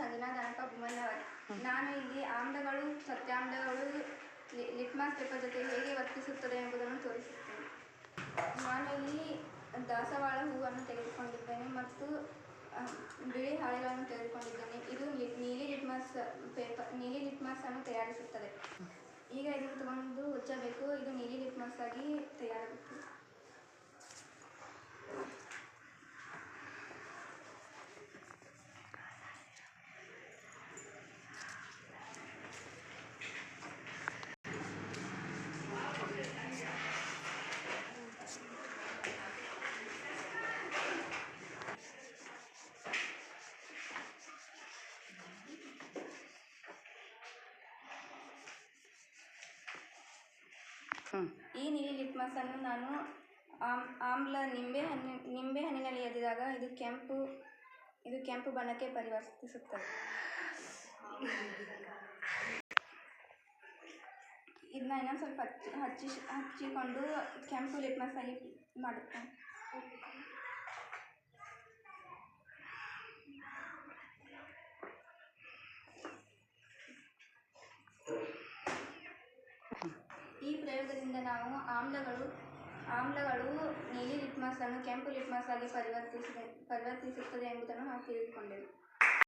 ಸಂಜನಾ ಭೂಮನ್ನವರ್ ನಾನು ಇಲ್ಲಿ ಆಮ್ಲಗಳು ಸತ್ಯಾಂಶಗಳು ಲಿಟ್ಮಾಸ್ ಪೇಪರ್ ಜೊತೆ ಹೇಗೆ ವರ್ತಿಸುತ್ತದೆ ಎಂಬುದನ್ನು ತೋರಿಸುತ್ತೇನೆ. ನಾನು ಇಲ್ಲಿ ದಾಸವಾಳ ಹೂವನ್ನು ತೆಗೆದುಕೊಂಡಿದ್ದೇನೆ ಮತ್ತು ಬಿಳಿ ಹಾಳೆಗಳನ್ನು ತೆಗೆದುಕೊಂಡಿದ್ದೇನೆ. ಇದು ನೀಲಿ ಲಿಟ್ಮಾಸ್ ಪೇಪರ್ ನೀಲಿ ಲಿಟ್ಮಾಸ್ ಅನ್ನು ತಯಾರಿಸುತ್ತದೆ. ಈಗ ಇದನ್ನು ತಗೊಂಡು ಉಜ್ಜಬೇಕು. ಇದು ನೀಲಿ ಲಿಟ್ಮಾಸ್ ಆಗಿ ತಯಾರಾಗುತ್ತದೆ. ಈ ನೀಲಿ ಲಿಟ್ಮಸ್ ಅನ್ನು ನಾನು ಆಮ್, ಆಮ್ಲ ನಿಂಬೆ ಹಣ್ಣು ನಿಂಬೆ ಹಣ್ಣಿನಲ್ಲಿ ಎದ್ದಿದಾಗ ಇದು ಕೆಂಪು ಇದು ಕೆಂಪು ಬಣ್ಣಕ್ಕೆ ಪರಿವರ್ತಿಸುತ್ತದೆ. ಇದನ್ನ ಇನ್ನೊಂದು ಸ್ವಲ್ಪ ಹಚ್ಚಿ ಹಚ್ಚಿ, ಹಚ್ಚಿಕೊಂಡು ಕೆಂಪು ಲಿಟ್ಮಸ್ ಆಗಿ ಮಾಡುತ್ತೇನೆ ಈ ಪ್ರಯೋಗದಿಂದ ನಾವು ಆಮ್ಲಗಳು ಆಮ್ಲಗಳು ನೀಲಿ ಲಿಟ್ಮಸ್ ಅನ್ನು ಕೆಂಪು ಲಿಟ್ಮಸ್ ಆಗಿ ಪರಿವರ್ತಿಸಿದೆ, ಪರಿವರ್ತಿಸುತ್ತದೆ ಎಂಬುದನ್ನು ನಾವು ತಿಳಿದುಕೊಂಡೆವು.